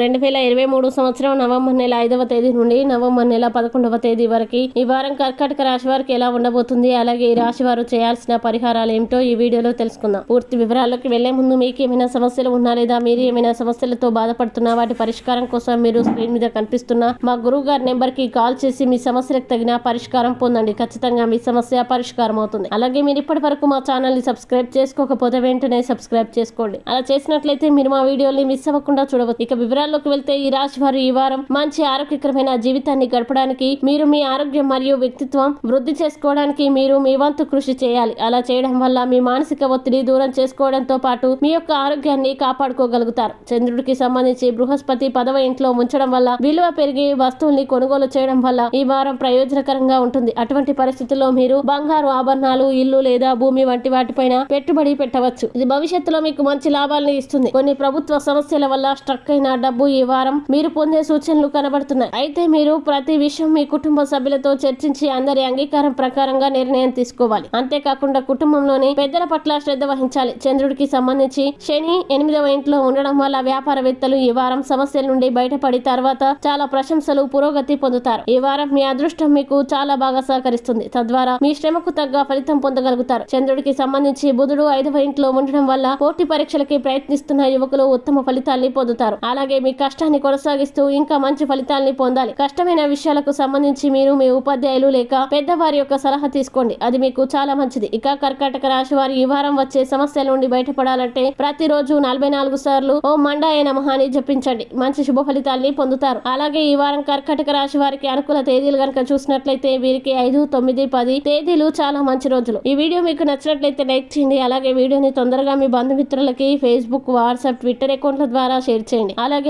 రెండు వేల ఇరవై మూడు సంవత్సరం నవంబర్ నెల ఐదవ తేదీ నుండి నవంబర్ నెల పదకొండవ తేదీ వరకు ఈ వారం కర్కాటక రాశి వారికి ఎలా ఉండబోతుంది? అలాగే ఈ రాశి వారు చేయాల్సిన పరిహారాలు ఏమిటో ఈ వీడియోలో తెలుసుకుందాం. పూర్తి వివరాల్లోకి వెళ్ళే ముందు మీకు ఏమైనా సమస్యలు ఉన్నా లేదా మీరు ఏమైనా సమస్యలతో బాధపడుతున్నా వాటి పరిష్కారం కోసం మీరు స్క్రీన్ మీద కనిపిస్తున్న మా గురువు గారి నెంబర్కి కాల్ చేసి మీ సమస్యలకు తగిన పరిష్కారం పొందండి. ఖచ్చితంగా మీ సమస్య పరిష్కారం అవుతుంది. అలాగే మీరు ఇప్పటి వరకు మా ఛానల్ని సబ్స్క్రైబ్ చేసుకోకపోతే వెంటనే సబ్స్క్రైబ్ చేసుకోండి. అలా చేసినట్లయితే మీరు మా వీడియోని మిస్ అవ్వకుండా చూడవచ్చు. ఇక వివరాలు వివరాల్లోకి వెళ్తే ఈ రాశి వారు ఈ వారం మంచి ఆరోగ్యకరమైన జీవితాన్ని గడపడానికి మీరు మీ ఆరోగ్యం మరియు వ్యక్తిత్వం వృద్ధి చేసుకోవడానికి మీరు మీ వంతు కృషి చేయాలి. అలా చేయడం వల్ల మీ మానసిక ఒత్తిడి దూరం చేసుకోవడంతో పాటు మీ యొక్క ఆరోగ్యాన్ని కాపాడుకోగలుగుతారు. చంద్రుడికి సంబంధించి బృహస్పతి పదవ ఇంట్లో ఉంచడం వల్ల విలువ పెరిగి వస్తువుల్ని కొనుగోలు చేయడం వల్ల ఈ వారం ప్రయోజనకరంగా ఉంటుంది. అటువంటి పరిస్థితుల్లో మీరు బంగారు ఆభరణాలు ఇల్లు లేదా భూమి వంటి వాటిపైన పెట్టుబడి పెట్టవచ్చు. ఇది భవిష్యత్తులో మీకు మంచి లాభాలను ఇస్తుంది. కొన్ని ప్రభుత్వ సమస్యల వల్ల స్ట్రక్ అయిన డబ్బు ఈ వారం మీరు పొందే సూచనలు కనబడుతున్నాయి. అయితే మీరు ప్రతి విషయం మీ కుటుంబ సభ్యులతో చర్చించి అందరి అంగీకారం ప్రకారంగా నిర్ణయం తీసుకోవాలి. అంతేకాకుండా కుటుంబంలోని పెద్దల పట్ల శ్రద్ధ వహించాలి. చంద్రుడికి సంబంధించి శని ఎనిమిదవ ఇంట్లో ఉండడం వల్ల వ్యాపారవేత్తలు ఈ వారం సమస్యల నుండి బయటపడి తర్వాత చాలా ప్రశంసలు పురోగతి పొందుతారు. ఈ వారం మీ అదృష్టం మీకు చాలా బాగా సహకరిస్తుంది. తద్వారా మీ శ్రమకు తగ్గ ఫలితం పొందగలుగుతారు. చంద్రుడికి సంబంధించి బుధుడు ఐదవ ఇంట్లో ఉండడం వల్ల పోటీ పరీక్షలకి ప్రయత్నిస్తున్న యువకులు ఉత్తమ ఫలితాల్ని పొందుతారు. అలాగే మీ కష్టాన్ని కొనసాగిస్తూ ఇంకా మంచి ఫలితాల్ని పొందాలి. కష్టమైన విషయాలకు సంబంధించి మీరు మీ ఉపాధ్యాయులు లేక పెద్దవారి యొక్క సలహా తీసుకోండి. అది మీకు చాలా మంచిది. ఇక కర్కాటక రాశి వారి ఈ వారం వచ్చే సమస్యల నుండి బయటపడాలంటే ప్రతిరోజు నలభై నాలుగు సార్లు ఓ మండాయ నమః అని జపించండి. మంచి శుభ ఫలితాల్ని పొందుతారు. అలాగే ఈ వారం కర్కాటక రాశి వారికి అనుకూల తేదీలు కనుక చూసినట్లయితే వీరికి ఐదు తొమ్మిది పది తేదీలు చాలా మంచి రోజులు. ఈ వీడియో మీకు నచ్చినట్లయితే లైక్ చేయండి. అలాగే వీడియోని తొందరగా మీ బంధుమిత్రులకి ఫేస్బుక్ వాట్సాప్ ట్విట్టర్ అకౌంట్ల ద్వారా షేర్ చేయండి. అలాగే